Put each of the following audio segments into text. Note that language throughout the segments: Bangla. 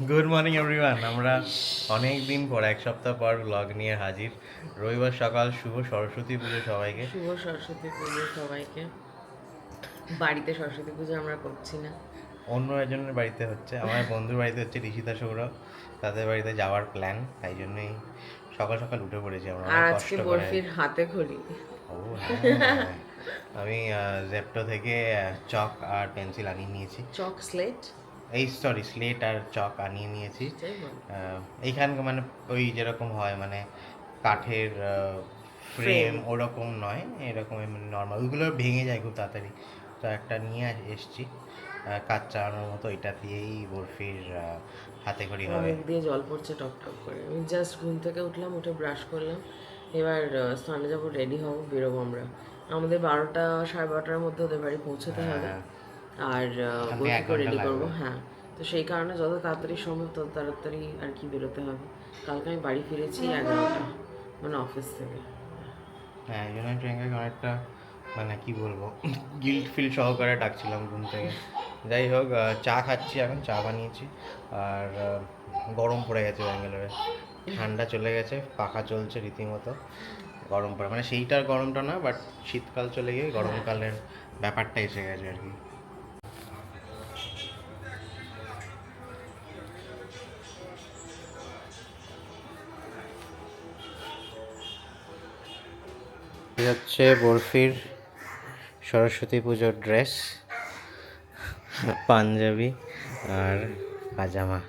গুড মর্নিং এভরিওয়ান আমরা অনেক দিন পর এক সপ্তাহ পর ব্লগ নিয়ে হাজির। রবিবার সকাল শুভ সরস্বতী পুজো সবাইকে। শুভ সরস্বতী পুজো সবাইকে। বাড়িতে সরস্বতী পুজো আমরা করছি না। অন্য একজনের বাড়িতে হচ্ছে আমার বন্ধুর বাড়িতে হচ্ছে ঋষিতা সৌরভ। তাদের বাড়িতে যাওয়ার প্ল্যান তাই জন্যই সকাল সকাল উঠে পড়েছি আমরা আর আজকে বরফির হাতে খড়ি। ও হ্যাঁ। আমি জেপটো থেকে চক আর পেন্সিল আনিয়ে নিয়েছি। Chalk slate. এই সরি স্লেট আর চক আনিয়ে নিয়েছি। এইখানকার মানে ওই যেরকম হয় মানে কাঠের ফ্রেম ওরকম নয় এরকম নর্মাল ওইগুলো ভেঙে যায় খুব তাড়াতাড়ি। তো একটা নিয়ে এসছি। কাজ চালানোর মতো এটা দিয়েই বরফির হাতে খড়ি হবে। দিয়ে জল পড়ছে টপ টপ করে। আমি জাস্ট ঘুম থেকে উঠলাম উঠে ব্রাশ করলাম। এবার স্নানে যাব রেডি হব বেরোবো আমরা। আমাদের বারোটা সাড়ে বারোটার মধ্যে ওদের বাড়ি পৌঁছতে হবে। হ্যাঁ। আর বইকে ঘণ্টা রেডি করব হ্যাঁ। তো সেই কারণে যত তাড়াতাড়ি সম্ভব তত তাড়াতাড়ি আর কি বেরোতে হবে। কালকে আমি বাড়ি ফিরেছি এগারোটা মানে অফিস থেকে। হ্যাঁ এই জন্য প্রিয়াঙ্কাকে অনেকটা মানে কি বলব গিল্ট ফিল সহকারে ডাকছিলাম ঘুম থেকে। যাই হোক চা খাচ্ছি এখন চা বানিয়েছি। আর গরম পড়ে গেছে ব্যাঙ্গালোরে। ঠান্ডা চলে গেছে পাখা চলছে রীতিমতো। গরম পড়ে মানে সেইটার গরমটা না বাট শীতকাল চলে গিয়ে গরমকালের ব্যাপারটা এসে গেছে আর কি। হচ্ছে বরফির সরস্বতী পুজোর ড্রেস, পাঞ্জাবি আর পাজামা।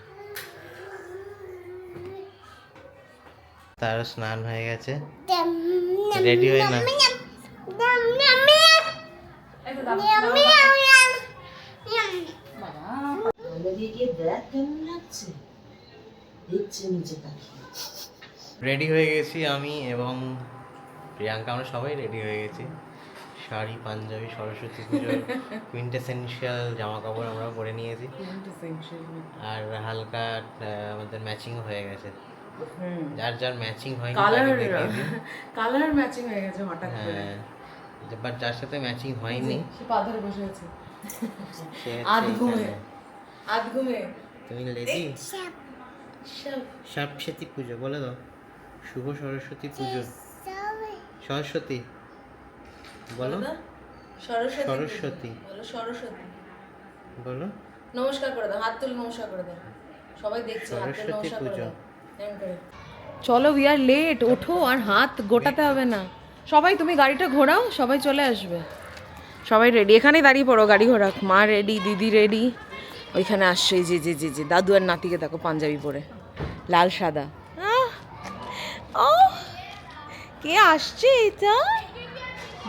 তার স্নান হয়ে গেছে। রেডি হয়ে না রেডি হয়ে গেছি আমি এবং প্রিয়াঙ্কা আমরা সবাই রেডি হয়ে গেছি। শাড়ি পাঞ্জাবি সরস্বতী পুজোর কুইন্টেসেন্সিয়াল জামা কাপড় আমরা পরে নিয়েছি। আর হালকা আমাদের ম্যাচিং হয়ে গেছে। যার যার ম্যাচিং হয়নি কালার। কালার ম্যাচিং হয়ে গেছে হঠাৎ করে। হ্যাঁ বাট যার সাথে ম্যাচিং হয়নি সে পা ধরে বসে আছে। আধ ঘুমে। এখানে। আধ ঘুমে। তুমি লেডি সরস্বতী পুজো বলে দাও। শুভ সরস্বতী পুজো। সরস্বতী। বলো। সরস্বতী। সরস্বতী। বলো সরস্বতী। বলো। নমস্কার করে দাও হাত তুলে নমস্কার করে দাও। সবাই দেখছে হাত তুলে সরস্বতী নমস্কার করে পুজো। দাও। চলো উই আর লেট ওঠো আর হাত গোটাতে হবে না। সবাই তুমি গাড়িটা ঘোরাও সবাই চলে আসবে। সবাই রেডি এখানেই দাঁড়িয়ে পড়ো গাড়ি ঘোরা মা রেডি দিদি রেডি ওইখানে আসছে যে যে যে যে দাদু আর নাতিকে দেখো পাঞ্জাবি পরে। লাল সাদা। আহ! কে আসছে এটা?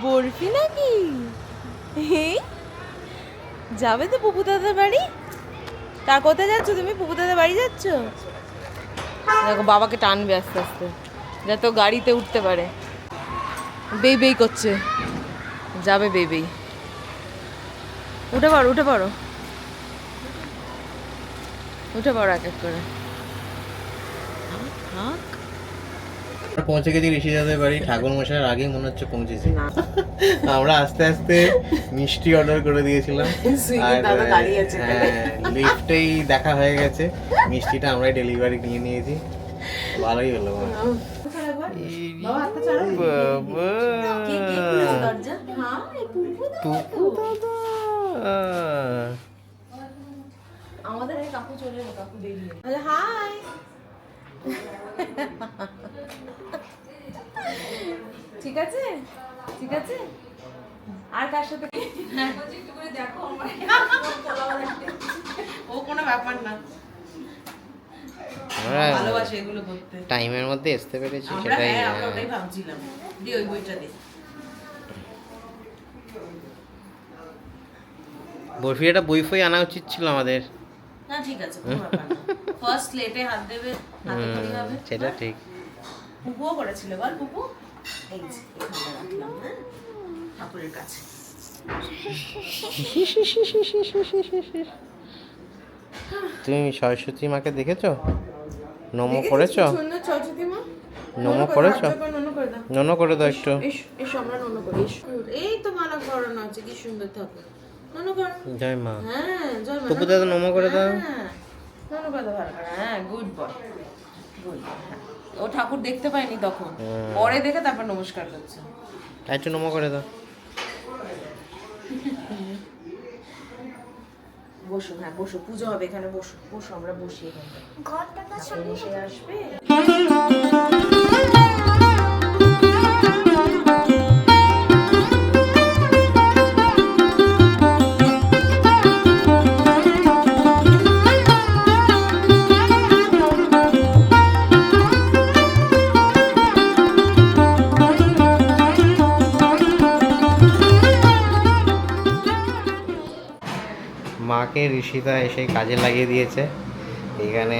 বরফি নাকি? হে? যাবে তো পুপু দাদার বাড়ি? তার কোথায় যাচ্ছ তুমি? পুপু দাদার বাড়ি যাচ্ছ? দেখো, বাবাকে টানবে আস্তে আস্তে, যাতে গাড়িতে উঠতে পারে। বেই বেই করছে। যাবে বেই বেই। উঠে পড়ো উঠে পড়ো। উঠে পড়ো এক এক করে। থাক পৌঁছে গেছি ঋষিদাদের বাড়ি? ঠাকুর মশাইয়ের আগেই মনে হচ্ছে পৌঁছেছি। আমরা আস্তে আস্তে মিষ্টি অর্ডার করে দিয়েছিলাম। লিফটেই দেখা হয়ে গেছে। মিষ্টিটা আমরাই ডেলিভারি নিয়ে নিয়েছি। ভালোই হলো হ্যাঁ আমাদের কাকু চলে কাকু হাই। ঠিক আছে? ঠিক আছে? আর কার সাথে? ও কোনো ব্যাপার না। ভালোবাসে এগুলো করতে। টাইমের মধ্যে আসতে পেরেছি সেটাই হ্যাঁ আমরা ওটাই ভাবছিলাম। দি ওই বইটা দে। বরফি একটা বই ফই আনা উচিত ছিল আমাদের। না ঠিক আছে ফার্স্ট হাত দেবে হাতে হবে। সেটা ঠিক। পুপুও করেছিল। বল পুপু এই যে এখানে রাখলাম হ্যাঁ? ঠাকুরের কাছে। তুমি সরস্বতী মাকে দেখেছ? নমো করেছ? নমো করেছ? নন্য করে দাও। নমো করে একটু। এসো আমরা করি। এই তো মালা করানো আছে কি সুন্দর থাকে নন্য করো। জয় মা। হ্যাঁ জয় মা। টুকু দাদা নমো করে। দাও। হ্যাঁ। নন্য কথা ভালো করে হ্যাঁ গুড বয় গুড ও ঠাকুর দেখতে পায়নি তখন। পরে দেখে তারপর নমস্কার করছে। একটু নমো করে দাও। বসো হ্যাঁ বসো পুজো হবে এখানে বসো বসো আমরা বসি এখানে। বসে আসবে? ঋষিতা এসে কাজে লাগিয়ে দিয়েছে। এখানে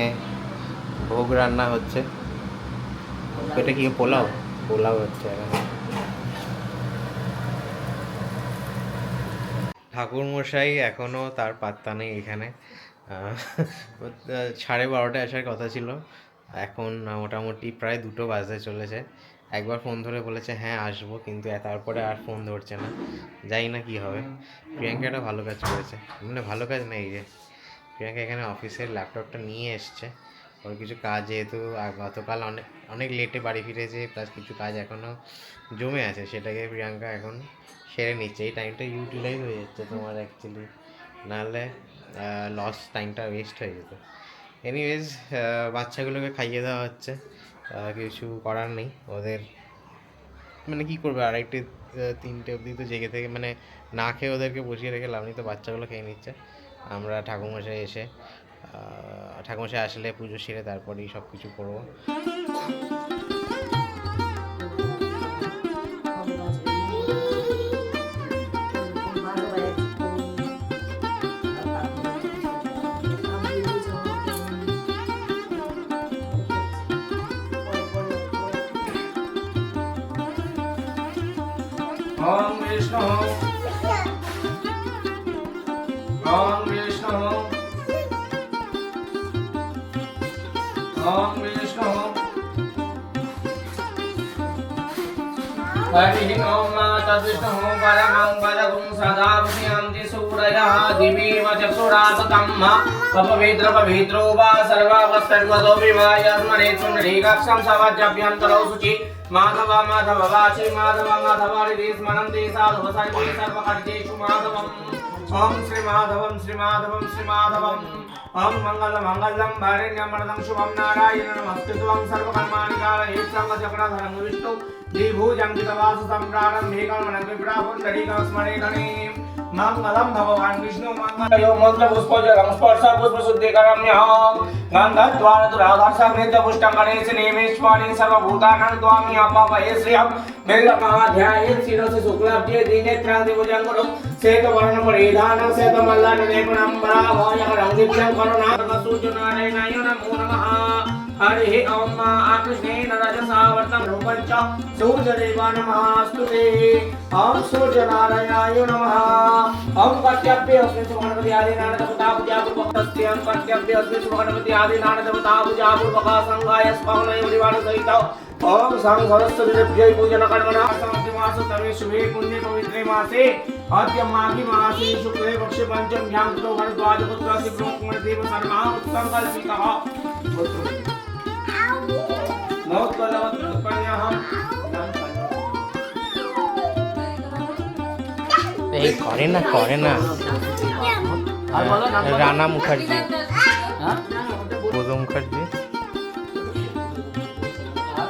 ভোগ রান্না হচ্ছে। এটা কি পোলাও? পোলাও হচ্ছে এখানে। ঠাকুর মশাই এখনও তার পাত্তা নেই এখানে। সাড়ে বারোটায় আসার কথা ছিল। এখন মোটামুটি প্রায় দুটো বাজতে চলেছে। একবার ফোন ধরে বলেছে হ্যাঁ আসব। কিন্তু তারপরে আর ফোন ধরছে না। জানি না কি হবে। প্রিয়াঙ্কা একটা ভালো কাজ করেছে। মানে ভালো কাজ নেই যে। প্রিয়াঙ্কা এখানে অফিসের ল্যাপটপটা নিয়ে এসছে। ওর কিছু কাজ যেহেতু গতকাল অনেক অনেক লেটে বাড়ি ফিরেছে প্লাস কিছু কাজ এখনও জমে আছে। সেটাকে প্রিয়াঙ্কা এখন সেরে নিচ্ছে। এই টাইমটা ইউটিলাইজ হয়ে যাচ্ছে তোমার অ্যাকচুয়ালি নাহলে লস টাইমটা ওয়েস্ট হয়ে যেত। এনিওয়েজ বাচ্চাগুলোকে খাইয়ে দেওয়া হচ্ছে। কিছু করার নেই। ওদের মানে কি করবে? আড়াইটে তিনটে অবধি তো জেগে থেকে মানে না খেয়ে ওদেরকে বসিয়ে রেখে লাভ নেই, তো বাচ্চাগুলো খেয়ে নিচ্ছে। আমরা ঠাকুমশাই এসে ঠাকুমশাই আসলে পুজো সেরে তারপরেই সব কিছু করব। ওম বিষ্ণু ওম বিষ্ণু ওম বিষ্ণু হরি ওম तद्विष्णुः परमं पदगुं सदा विषयन्ति सूरयः दिवीव चक्षुरासतं पपवित्र पवित्रो वा सर्वावस्थर्वतोऽपि वा यस्मने सुन्दरीकक्षं सवज्जभ्यन्तरौ शुचि माधव माधव वाचि माधव माधवारिति स्मरन्ति साधु सर्वे सर्वकर्तेषु माधवम् ఓం శ్రీ మాధవం శ్రీ మాధవం శ్రీ మాధవం ఓం మంగళ మంగళం భార్యమరణం శుభం నారాయణ నమస్కృతం. సర్వకర్మాణి కాల ఏక్షంగ చక్రధరం విష్ణు. శ్రీభూజంకిత వాసు సంప్రారం భీకం మనకి విడాహం मङ्गलं भगवान् विष्णु मङ्गलयो मन्त्रपुष्पजलं स्पर्श पुष्पशुद्धिकरम्यहं गन्धद्वारदुराधर्षघ्नित्यपुष्टं गणेश नेमेश्वरी सर्वभूतानां त्वामि अपापये श्रियं बिल्लमहाध्याये शिरसि ఆదిత్యం కరుణామ సూచనారాయణాయ నమో నమః. హరి ఓం మా కృష్ణేన రజసా వర్తం రూపంచ సూర్యదేవ నమః ఓం సూర్యనారాయణాయ నమః. ఓం కత్యప్య అస్మిన్ సుమణపతి ఆది నారద సుతా పూజా పూర్వకస్య ఓం కత్యప్య అస్మిన్ సుమణపతి ఆది నారద సుతా పూజా పూర్వక సంఘాయ స్వామనయ వివాణ సహిత. परिवारसहित ॐ सं सरस्वतीभ्यै पूजनकर्मणा समाप्तिमासतमे शुभे पुण्ये पवित्रे मासे अद्य माघी मासे शुक्ले पक्षे पञ्चम्यां कृतो भरद्वाजपुत्रस्य ब्रह्मणदेव शर्मा उत्सङ्कल्पितः এই করে না করে না রানা মুখার্জি বোধ মুখার্জি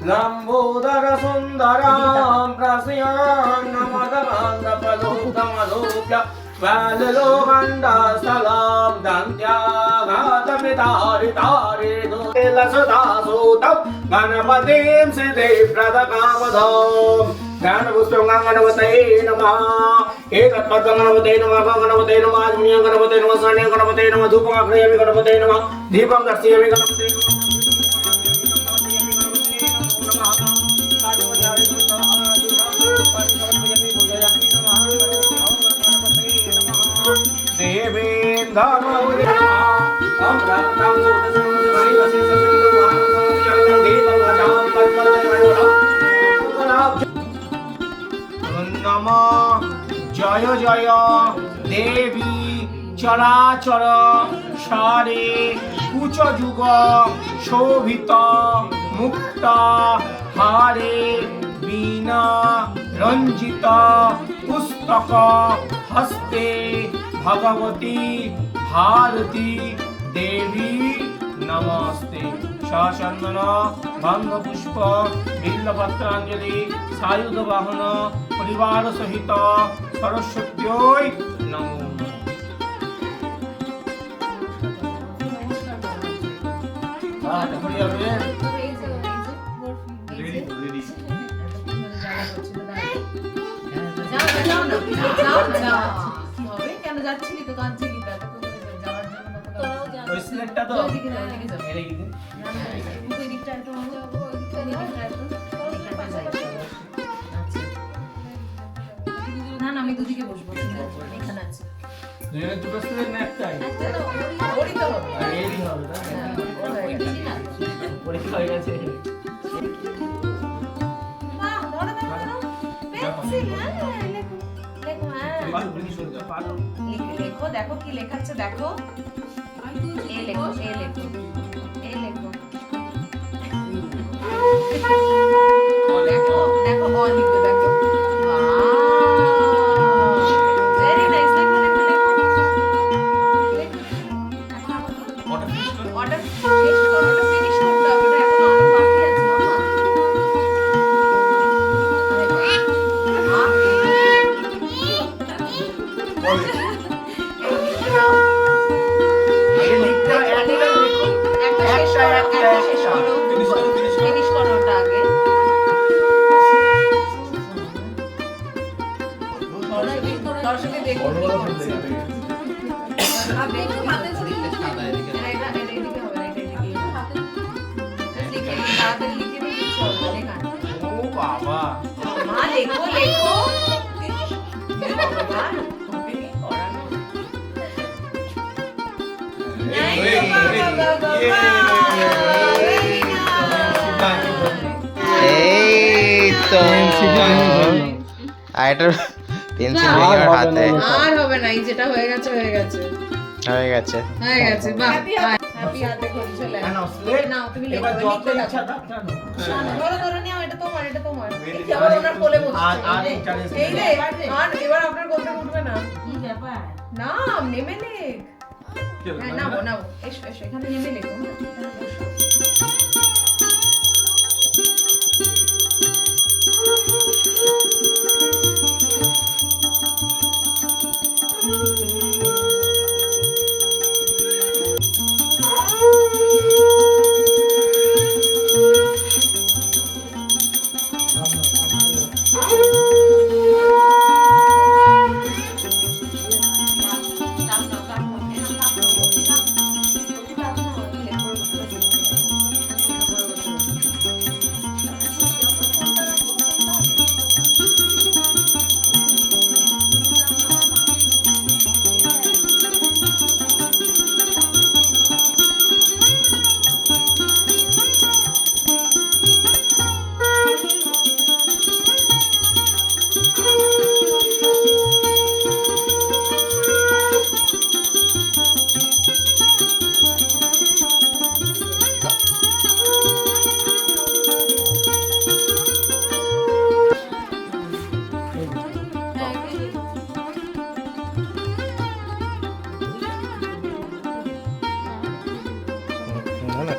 లంబోదర సుందరాం ప్రసయాన్నమదమాంగపదూతమధూప్య వాలలోకండాసలాం దంత్యాఘాతమితారితారిదు లసదాసూతం గణపతిం సిద్ధి ప్రదకామధోం జ్ఞానపుష్పంగాంగణవతే నమ. ఏకత్పద్గణవతే నమ గణపతే నమ గణపతే నమ సణ్య గణపతే నమ ధూపం అగ్రయమి గణపతే నమ దీపం దర్శయమి గణపతే నమ. নম জয় জয় দেবী চরাচর সারে কুচ যুগ শোভিত মুক্ত হারে বীণা রঞ্জিত পুস্তক হস্তে ভগবতী ভারতী দেবী নমস্তে। সচন্দন ভঙ্গ পুষ্প বিল্লপত্রাঞ্জলি সায়ুধ বাহন পরিবার সহিত সরস্বত্যই নমো। হ্যাঁ, তারপরে যাবে। কেন যাচ্ছিলি তো কাঁদছিলি তো যাওয়ার জন্য কত কাঁদছিলি? ওই সিলেটটা তো ওইদিকে যাও, ওইদিকে যাও। এরে কি? না, না, ওই দিকটা একটু ওই দিকটা একটু। এখানটা যাই। না না আমি দুদিকে বসবো এখানে আছে দুজনের দুটো সিলেট না একটাই ওরই তো হবে আর হবে না হ্যাঁ, হয়ে। পরীক্ষা হয়ে গেছে লেখো, দেখো কি লেখাচ্ছে দেখো। এ লেখো এ লেখো এ লেখো। দেখো দেখো অ দিই কিছু হবে না লেখা ও বাবা। মা লেখো লেখো হে ভগবান তোকে কি করানো এই, এই, এই, এই তো আর এটা পেন্সিল ভেঙে আমার হাতে। আর হবে না এই যেটা হয়ে গেছে হয়ে গেছে। হয়ে গেছে। হয়ে গেছে বাহ হ্যাপি হাতে করে চলে না, না, নাও তুমি লেখো এবার যত লিখতে ইচ্ছা দাও, দাও। না, ধরো ধরো নাও এটা তোমার এটা তোমার। যে আবার ওনার কোলে আর- বসছে। আর এই যে আর এবার আপনার কোলটা উঠবে না। কি ব্যাপার? না নেমে লেখ হ্যাঁ নাও নাও এসো এসো এখানে নেমে লেখো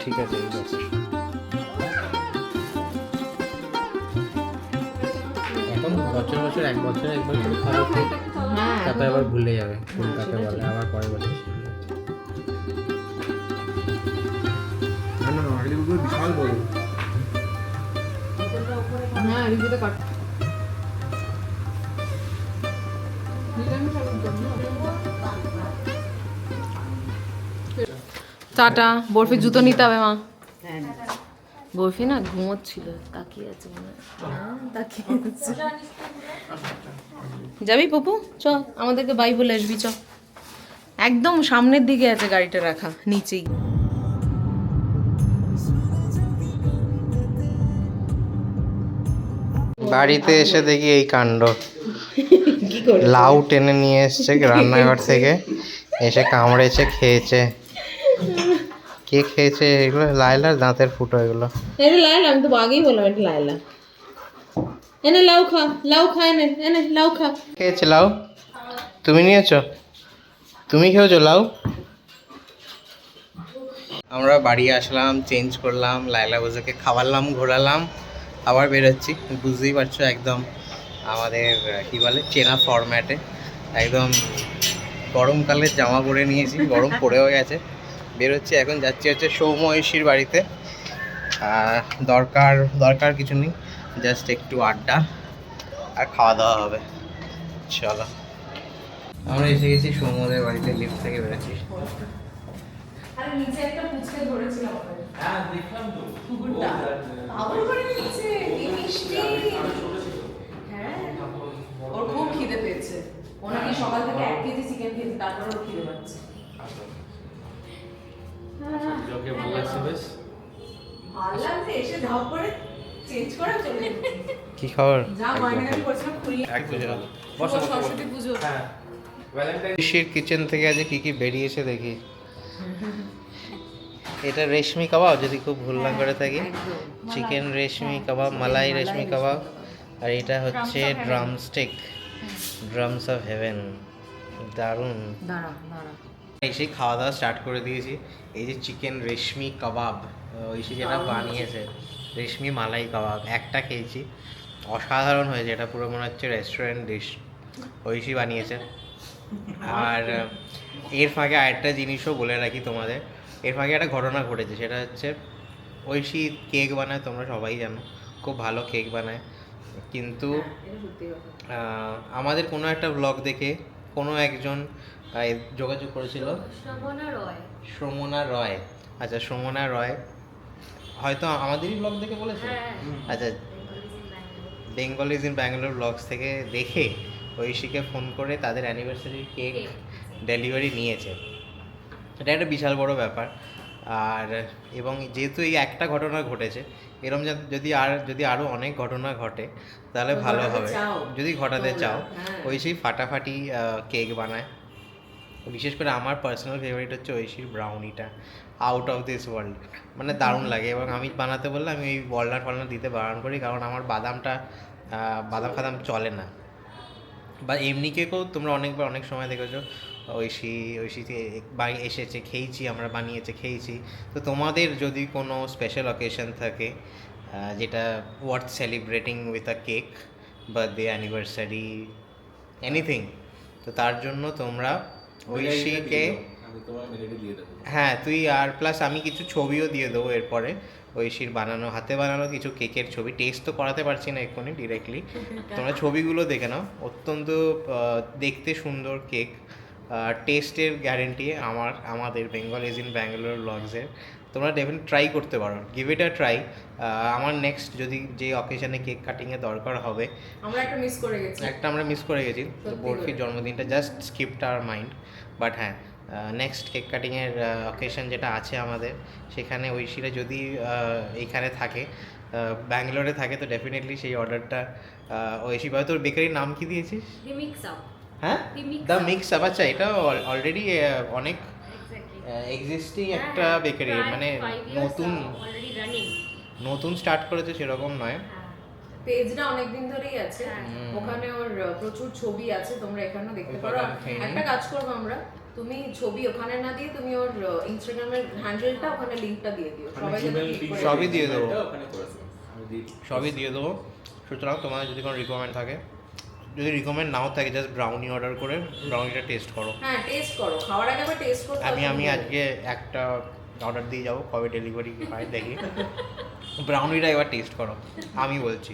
ঠিক আছে এখন বছর বছর এক বছর এক বছর খারাপ হ্যাঁ। তারপর আবার ভুলে যাবে কোন কাকে বলে আবার পরের বছর না না না বিশাল বড়। হ্যাঁ টাটা। বরফি জুতো নিতে হবে মা। বরফি না ঘুমোচ্ছিল তাকিয়ে আছে তাকিয়ে যাবি পপু? চ আমাদেরকে বাই বলে আসবি চ। একদম সামনের দিকে আছে গাড়িটা রাখা নিচেই। বাড়িতে এসে দেখি এই কাণ্ড। লাউ টেনে নিয়ে এসছে রান্নাঘর থেকে। এসে কামড়েছে খেয়েছে। কে খেয়েছে এগুলো? লাইলার দাঁতের ফুটো এগুলো। এটা লাইলা আমি তো আগেই বললাম এটা লাইলা এনে লাউ খা লাউ খা এনে এনে লাউ খা। খেয়েছে লাউ? তুমি নিয়েছো? তুমি খেয়েছো লাউ? আমরা বাড়ি আসলাম চেঞ্জ করলাম লাইলা বুঝেকে খাওয়ালাম ঘোরালাম আবার বেরোচ্ছি। বুঝতেই পারছ একদম আমাদের কি বলে চেনা ফরম্যাটে একদম গরমকালের জামা পরে নিয়েছি গরম পড়েও গেছে। বেরোচ্ছি এখন যাচ্ছি হচ্ছে সৌমহিষীর বাড়িতে। দরকার দরকার কিছু নেই জাস্ট একটু আড্ডা আর খাওয়া দাওয়া হবে চলো আমরা এসে গেছি সৌমদের বাড়িতে লিফট থেকে বেরোচ্ছি। আরে নিচে একটা পুচকে ধরেছিলাম হ্যাঁ হ্যাঁ। ওর খুব খিদে পেয়েছে। ও সকাল থেকে এক কেজি চিকেন খেয়েছে তারপর খিদে পাচ্ছে। ভালো লাগছে এসে ধাপ করে চেঞ্জ করে চলে কি খবর? যা গয়নাগাটি করছিলাম খুললে শুভ সরস্বতী পুজো। ঋষির কিচেন থেকে আজ কি কি বেরিয়েছে দেখি। এটা রেশমি কাবাব যদি খুব ভুল না করে থাকি। চিকেন রেশমি কাবাব মালাই রেশমি কাবাব। আর এটা হচ্ছে ড্রামস্টিক ড্রামস অফ হেভেন দারুণ। দাঁড়া দাঁড়া এসে খাওয়া দাওয়া স্টার্ট করে দিয়েছি। এই যে চিকেন রেশমি কাবাব ঐশী যেটা বানিয়েছে। রেশমি মালাই কাবাব একটা খেয়েছি। অসাধারণ হয়েছে এটা পুরো মনে হচ্ছে রেস্টুরেন্ট ডিশ ঐশী বানিয়েছে। আর এর ফাঁকে আরেকটা জিনিসও বলে রাখি তোমাদের। এর ফাঁকে একটা ঘটনা ঘটেছে সেটা হচ্ছে ঐশী কেক বানায় তোমরা সবাই জানো খুব ভালো কেক বানায়। কিন্তু আমাদের কোনো একটা ব্লগ দেখে কোনো একজন যোগাযোগ করেছিল? শ্রমনা রয়। আচ্ছা শ্রমনা রয়। হয়তো আমাদেরই ব্লগ থেকে বলেছে? আচ্ছা Bengal is in Bangalore blogs থেকে দেখে ঐশীকে ফোন করে তাদের অ্যানিভার্সারি কেক ডেলিভারি নিয়েছে। এটা একটা বিশাল বড় ব্যাপার। আর এবং যেহেতু এই একটা ঘটনা ঘটেছে এরম যদি আর যদি আরও অনেক ঘটনা ঘটে তাহলে ভালো হবে। যদি ঘটাতে চাও ওই সেই ফাটাফাটি কেক বানায়। বিশেষ করে আমার পার্সোনাল ফেভারিট হচ্ছে ঐশীর ব্রাউনিটা আউট অফ দিস ওয়ার্ল্ড মানে দারুণ লাগে এবং আমি বানাতে বললে আমি ওই ওয়ালনাট ফালনাট দিতে বারণ করি কারণ আমার বাদামটা বাদাম ফাদাম চলে না। বা এমনি কেকেও তোমরা অনেকবার অনেক সময় দেখেছ ঐশী ঐশীতে বাড়ি এসেছে খেয়েছি আমরা বানিয়েছে খেয়েছি। তো তোমাদের যদি কোনো স্পেশাল অকেশন থাকে যেটা worth celebrating with a cake birthday anniversary anything তো তার জন্য তোমরা ঐশীকে হ্যাঁ তুই আর প্লাস আমি কিছু ছবিও দিয়ে দেবো এরপরে। ঐশীর বানানো হাতে বানানো কিছু কেকের ছবি। টেস্ট তো করাতে পারছি না এক্ষুনি ডিরেক্টলি তোমরা ছবিগুলো দেখে নাও। অত্যন্ত দেখতে সুন্দর কেক টেস্টের গ্যারেন্টি আমার আমাদের বেঙ্গল ইজ ইন ব্যাঙ্গালোর ব্লগসের তোমরা ডেফিনেট ট্রাই করতে পারো। গিভ ইট আ ট্রাই আমার নেক্সট যদি যে অকেশনে কেক কাটিংয়ে দরকার হবে আমরা একটা মিস করে গেছি। একটা আমরা মিস করে গেছি। তো বরফির জন্মদিনটা just skipped our mind but হ্যাঁ নেক্সট কেক কাটিংয়ের অকেশন যেটা আছে আমাদের সেখানে ঐশীরা যদি এইখানে থাকে ব্যাঙ্গালোরে থাকে তো ডেফিনেটলি সেই অর্ডারটা ঐশী। ভাই তোর বেকারির নাম কি দিয়েছিস? Up. হ্যাঁ? দ্য মিক্স আপ আচ্ছা এটা অলরেডি অনেক এক্সিস্টিং হ্যাঁ, একটা হ্যাঁ, বেকারি মানে নতুন. নতুন স্টার্ট করেছে সেরকম নয়। হ্যাঁ। পেজটা অনেকদিন ধরেই আছে। হ্যাঁ। ওখানে ওর প্রচুর ছবি আছে তোমরা এখানেও দেখতে পারো। একটা কাজ করব আমরা তুমি ছবি ওখানে না দিয়ে তুমি ওর ইনস্টাগ্রামের হ্যান্ডেলটা ওখানে লিংকটা দিয়ে দিও। সবাই দিয়ে দেবো। সবই দিয়ে দেবো। সুতরাং তোমাদের যদি কোনো রিকোয়ারমেন্ট থাকে যদি রিকমেন্ড নাও থাকে জাস্ট ব্রাউনি অর্ডার করে ব্রাউনিটা টেস্ট করো। হ্যাঁ টেস্ট করো। খাওয়ার আগে একবার টেস্ট করো আমি আমি আজকে একটা অর্ডার দিয়ে যাব কবে ডেলিভারি হয় দেখি। ব্রাউনিটা এবার টেস্ট করো আমি বলছি।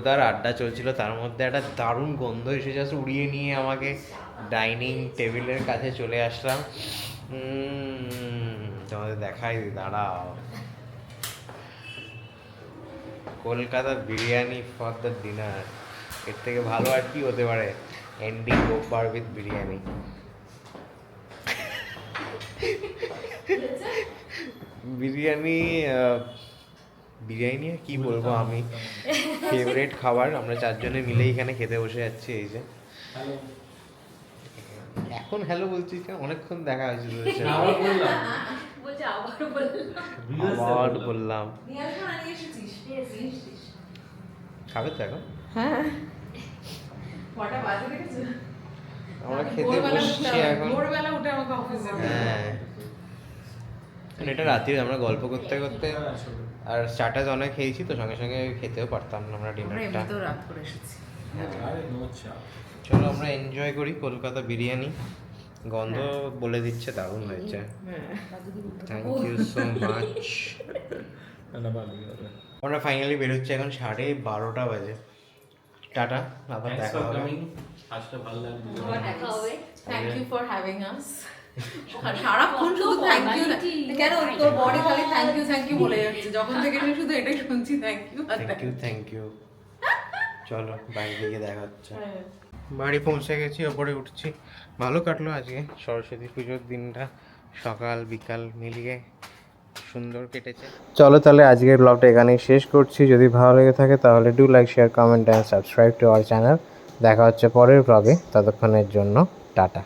জোরদার আড্ডা চলছিল, তার মধ্যে একটা দারুণ গন্ধ এসে জাস্ট উড়িয়ে নিয়ে আমাকে ডাইনিং টেবিলের কাছে চলে আসলাম। তোমাদের দেখাই দাঁড়াও। Kolkata biryani for the dinner এর থেকে ভালো আর কি হতে পারে? এন্ডিং গোপার উইথ বিরিয়ানি। বিরিয়ানি বিরিয়ানি আর কি বলব আমি? ফেভারিট খাবার আমরা চারজনে মিলে এখানে খেতে বসে যাচ্ছি এই যে। এখন হ্যালো বলছিস কেন অনেকক্ষণ দেখা হয়েছে আবার বললাম। খাবে তো এখন? হ্যাঁ। আমরা খেতে বসছি এখন। ভোরবেলা উঠে আমাকে অফিসে যেতে হবে। হ্যাঁ। মানে এটা রাত্রি আমরা গল্প করতে করতে আর স্টার্টাস অনেক খেয়েছি তো সঙ্গে সঙ্গে খেতেও পারতাম না আমরা আমরা ডিনারটা। রাত করে এসেছি। চলো আমরা এনজয় করি কলকাতা বিরিয়ানি। গন্ধ বলে দিচ্ছে দারুণ হয়েছে। থ্যাংক ইউ সো মাচ আমরা ফাইনালি বেরোচ্ছি এখন সাড়ে বারোটা বাজে। টাটা আবার দেখা হবে। আবার দেখা হবে। Thank you for having us সারাক্ষণ শুধু থ্যাংক ইউ কেন তোর বডি খালি থ্যাংক ইউ থ্যাংক ইউ বলে যাচ্ছে? যখন থেকে আমি শুধু এটাই শুনছি thank you thank you thank you চলো বাইরে গিয়ে দেখা হচ্ছে। বাড়ি পৌঁছে গেছি ওপরে উঠছি। ভালো কাটলো আজকে সরস্বতী পুজোর দিনটা সকাল বিকাল মিলিয়ে সুন্দর কেটেছে। চলো তাহলে আজকের ব্লগটা এখানেই শেষ করছি। যদি ভালো লেগে থাকে তাহলে do like share comment and subscribe to our channel দেখা হচ্ছে পরের ব্লগে ততক্ষণের জন্য টাটা।